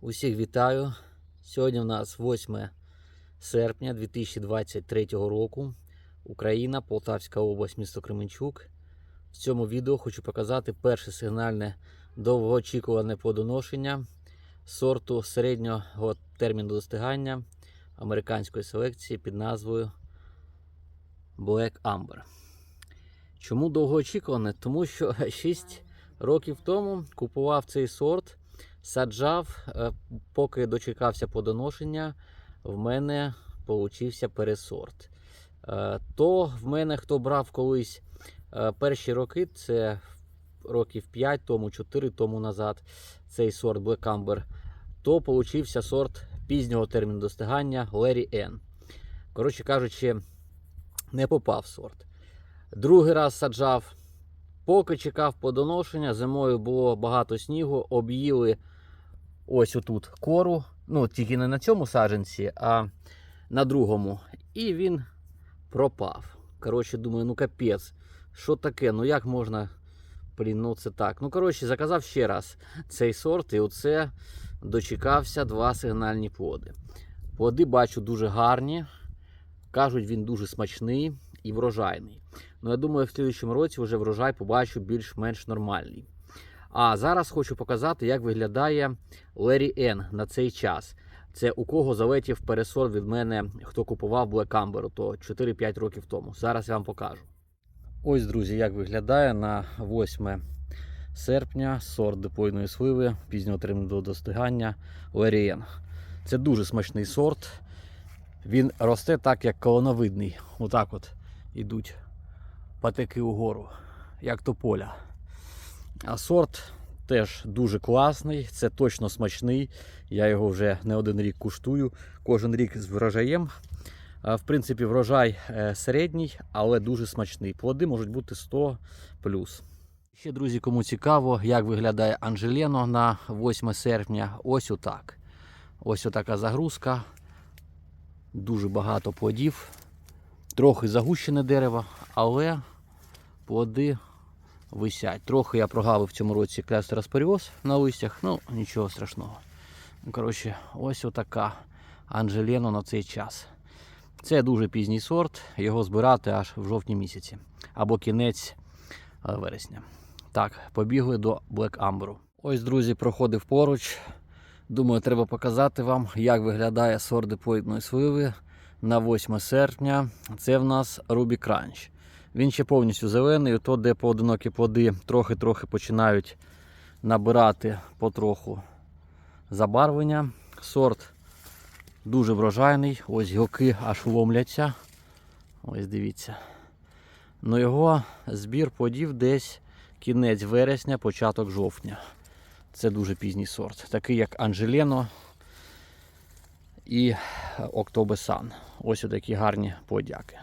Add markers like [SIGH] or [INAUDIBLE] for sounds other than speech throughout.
Усіх вітаю. Сьогодні у нас 8 серпня 2023 року. Україна, Полтавська область, місто Кременчук. В цьому відео хочу показати перше сигнальне довгоочікуване плодоношення сорту середнього терміну достигання американської селекції під назвою Black Amber. Чому довгоочікуване? Тому що [LAUGHS] 6 років тому купував цей сорт саджав, е, поки дочекався плодоношення, в мене получився пересорт. Е, То в мене хто брав колись е, перші роки, це років 5 тому, 4 тому назад, цей сорт Black Amber, то получився сорт пізнього терміну достигання Larry N. Коротше кажучи, не попав сорт. Другий раз саджав. Поки чекав плодоношення, зимою було багато снігу, об'їли ось отут кору. Ну, тільки не на цьому саджанці, а на другому. І він пропав. Коротше, думаю, ну капець, що таке? Ну як можна. Блін, ну це так. Ну, коротше, заказав ще раз цей сорт, і оце дочекався два сигнальні плоди. Плоди бачу дуже гарні. Кажуть, він дуже смачний і врожайний. Ну, я думаю, в слідчому році вже врожай побачу більш-менш нормальний. А зараз хочу показати, як виглядає Larry N на цей час. Це у кого залетів пересор від мене, хто купував Black Amber, то 4-5 років тому. Зараз я вам покажу. Ось, друзі, як виглядає на 8 серпня сорт диплойної сливи пізнього терміну до достигання Larry N. Це дуже смачний сорт. Він росте так, як колоновидний. Отак от ідуть патики угору, як тополя. А сорт теж дуже класний, це точно смачний. Я його вже не один рік куштую. Кожен рік з врожаєм. В принципі, врожай е, середній, але дуже смачний. Плоди можуть бути 100 Ще, друзі, кому цікаво, як виглядає Анжелено на 8 серпня. Ось отак. Ось отака загрузка. Дуже багато плодів. Трохи загущене дерево, але плоди висять. Трохи я прогавив в цьому році клястероспоріоз на листях, ну нічого страшного. Коротше, ось отака Анжелено на цей час. Це дуже пізній сорт, його збирати аж в жовтні місяці або кінець е, вересня. Так, побігли до Black Amber. Ось, друзі, проходив поруч. Думаю, треба показати вам, як виглядає сорт диплоїдної сливи на 8 серпня. Це в нас Ruby Crunch. Він ще повністю зелений, то де поодинокі плоди трохи-трохи починають набирати потроху забарвлення. Сорт дуже врожайний, ось гілки аж ломляться. Ось дивіться. Ну його збір плодів десь кінець вересня, початок жовтня. Це дуже пізній сорт. Такий як Анжелено і Октобесан. Ось такі гарні подяки.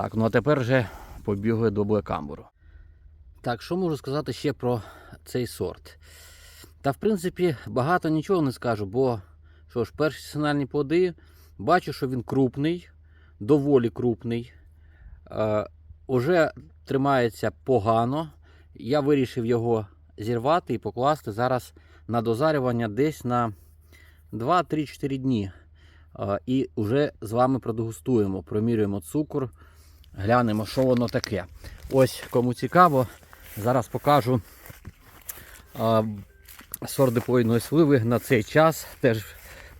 Так, ну а тепер вже побігли до Блекамбуру. Так, що можу сказати ще про цей сорт? Та в принципі багато нічого не скажу, бо що ж, перші сигнальні плоди, бачу, що він крупний, доволі крупний. Е, уже тримається погано. Я вирішив його зірвати і покласти зараз на дозарювання десь на 2-3-4 дні. Е, і вже з вами продегустуємо, промірюємо цукор, глянемо, що воно таке. Ось кому цікаво, зараз покажу е, сорт диплоїдної сливи на цей час. Теж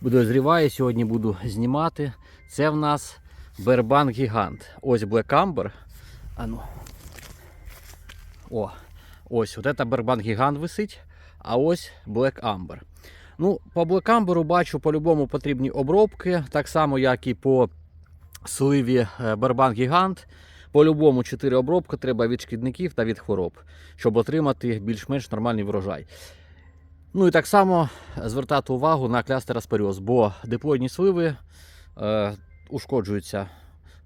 буде зріває, сьогодні буду знімати. Це в нас Бербан Гігант. Ось Black Amber. Ану. О, ось, от це Бербан Гігант висить, а ось Black Amber. Ну, по Black Amber бачу по-любому потрібні обробки, так само, як і по сливі е, Барбан Гігант. По-любому 4 обробки треба від шкідників та від хвороб, щоб отримати більш-менш нормальний врожай. Ну і так само звертати увагу на клястероспоріоз, бо диплоїдні сливи е, ушкоджуються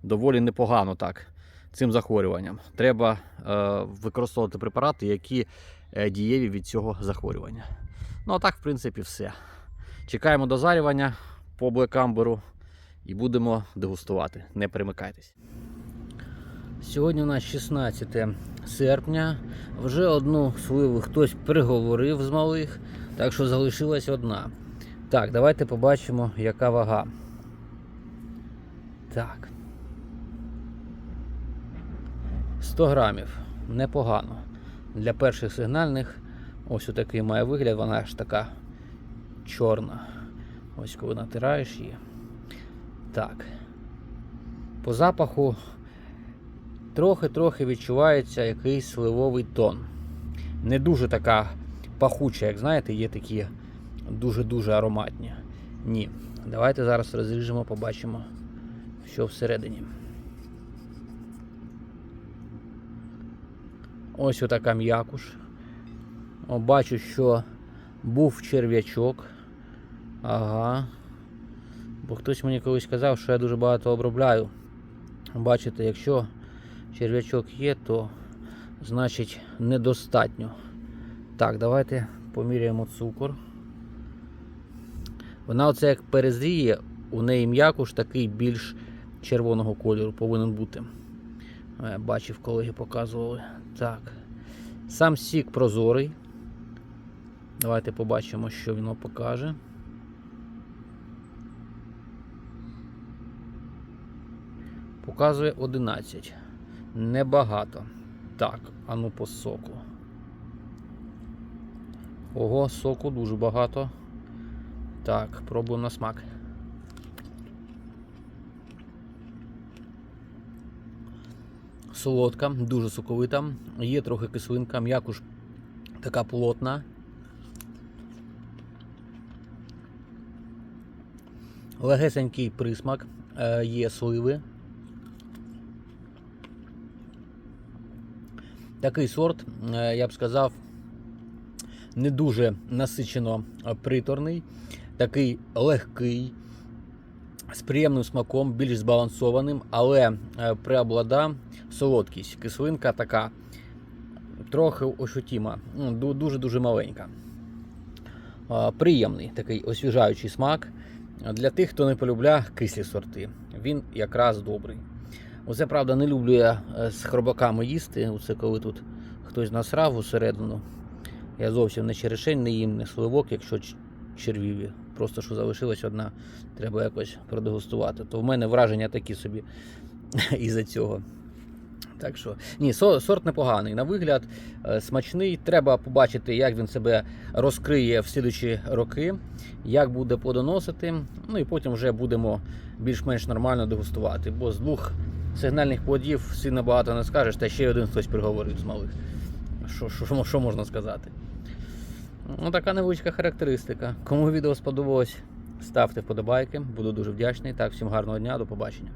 доволі непогано так, цим захворюванням. Треба е, використовувати препарати, які е, дієві від цього захворювання. Ну а так, в принципі, все. Чекаємо дозарювання по блекамберу і будемо дегустувати. Не перемикайтесь. Сьогодні у нас 16 серпня. Вже одну сливу хтось приговорив з малих. Так що залишилась одна. Так, давайте побачимо, яка вага. Так. 100 грамів. Непогано. Для перших сигнальних ось отакий має вигляд, вона ж така чорна. Ось коли натираєш її. Так. По запаху трохи-трохи відчувається якийсь сливовий тон. Не дуже така пахуча, як знаєте, є такі дуже-дуже ароматні. Ні. Давайте зараз розріжемо, побачимо, що всередині. Ось отака м'якуш. Бачу, що був черв'ячок. Ага. Бо хтось мені колись казав, що я дуже багато обробляю. Бачите, якщо черв'ячок є, то значить недостатньо. Так, давайте поміряємо цукор. Вона оце як перезріє, у неї м'якуш такий більш червоного кольору повинен бути. Е, Бачив, колеги показували. Так. Сам сік прозорий. Давайте побачимо, що воно покаже. Показує 11. Небагато. Так, а ну по соку. Ого, соку дуже багато. Так, пробуємо на смак. Солодка, дуже соковита, є трохи кислинка, м'якуш така плотна. Легесенький присмак, е, є сливи. Такий сорт, е, я б сказав, не дуже насичено приторний, такий легкий, з приємним смаком, більш збалансованим, але е, преоблада солодкість. Кислинка така трохи ощутима, ну, дуже-дуже маленька. Е, Приємний такий освіжаючий смак. Для тих, хто не полюбляє кислі сорти, він якраз добрий. Оце, правда, не люблю я е, з хробаками їсти. Оце коли тут хтось насрав усередину. Я зовсім не черешень не їм, не сливок, якщо ч- червіві. Просто що залишилась одна, треба якось продегустувати. То в мене враження такі собі [LAUGHS] із-за цього. Так що, ні, сорт непоганий. На вигляд, е, смачний. Треба побачити, як він себе розкриє в слідучі роки, як буде плодоносити. Ну і потім вже будемо більш-менш нормально дегустувати. Бо з двох сигнальних плодів сильно багато не скажеш, та ще один хтось приговорив з малих. Що, що, що можна сказати? Ну, така невеличка характеристика. Кому відео сподобалось, ставте вподобайки. Буду дуже вдячний. Так, всім гарного дня, до побачення.